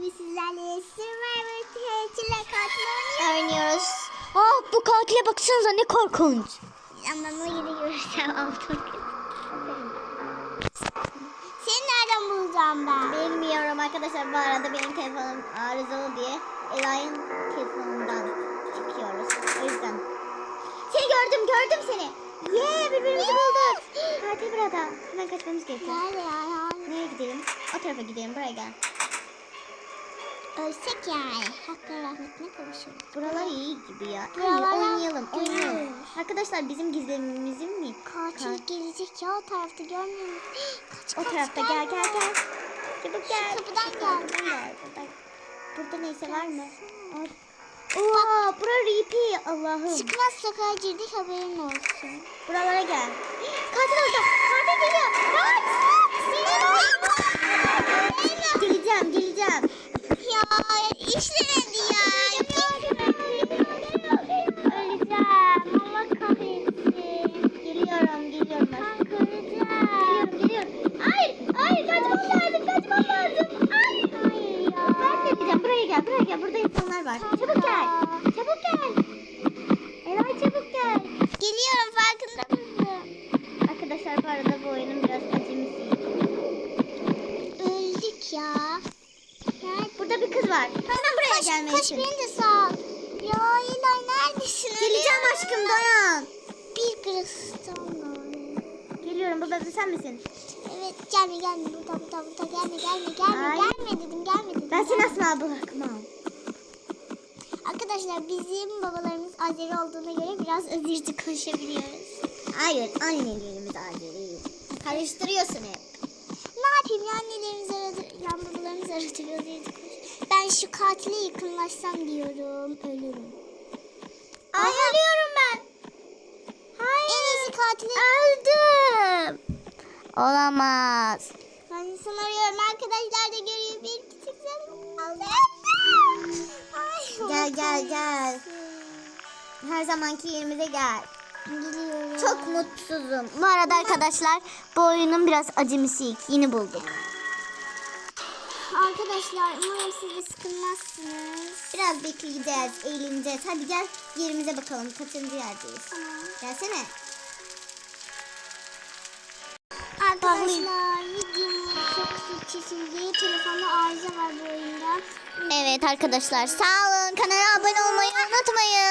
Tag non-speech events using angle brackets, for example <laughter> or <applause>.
gibi sizlerle Survivor Teğetçiler katil oynuyoruz. Aa bu katile baksanıza ne korkunç. Yanlarına gidiyorsam altın. Seni nereden bulacağım ben? Bilmiyorum arkadaşlar bu arada benim telefonum arızalı diye Ela'nın telefonundan çıkıyoruz. O yüzden. Seni gördüm gördüm seni. Yee birbirimizi bulduk. <laughs> Katil burada. Hemen kaçmamız gerekiyor. Nerede ya? Nereye gidelim? O tarafa gidelim buraya gel. Ölsek yani. Hakkın rahmetine kavuşuruz. Buralar iyi gibi ya. Buralar oynayalım görüyoruz. oynayalım. Arkadaşlar bizim gizlemimizi mi? Katil Ka- gelecek ya o tarafta görmüyor musun? <gasps> Kaç, O kaç, tarafta gel gel gel. Çabuk gel. kapıdan Şu gel. Kapıdan gel. Buradan. Burada neyse var mı? Ay. Oha bura repeat Allah'ım. Çıkmaz sokağa girdik haberin olsun. Buralara gel. <gasps> Katil orada. Katil geliyor. Kaç. Arkadaşlar bu arada bu oyunun biraz acemisi. Öldük ya. Nerede? Burada bir kız var. Hemen buraya Koş, gelmelisin. koş beni de sal. Ya İlay neredesin? Geleceğim aşkım dayan. Bir kristal. Geliyorum baba sen misin? Evet gelme gelme burada burada burada gelme gelme gelme Ay. gelme dedim gelme dedim. Ben seni asla bırakmam. Arkadaşlar bizim babalarımız Azeri olduğuna göre biraz özürcü konuşabiliyoruz. Hayır annelerimiz acele. Karıştırıyorsun hep. Ne yapayım ya annelerimiz aradı, ya babalarımız. Ben şu katile yakınlaşsam diyorum ölürüm. Ay ölüyorum ben. Hayır. En iyisi katile. Öldüm. Olamaz. Ben insan arıyorum arkadaşlar da görüyor bir küçük canım. Ay, Gel gel gel. Her zamanki yerimize gel. Geliyorum. Çok mutsuzum. Bu arada arkadaşlar bu oyunun biraz acemisi yeni bulduk. Arkadaşlar umarım siz de sıkılmazsınız. Biraz bekleyeceğiz, eğleneceğiz. Hadi gel yerimize bakalım. Kaçıncı yerdeyiz? Tamam. Gelsene. Arkadaşlar videom çok kısa kesildi. Telefonda arıza var bu oyunda. Evet arkadaşlar sağ olun. Kanala abone olmayı unutmayın.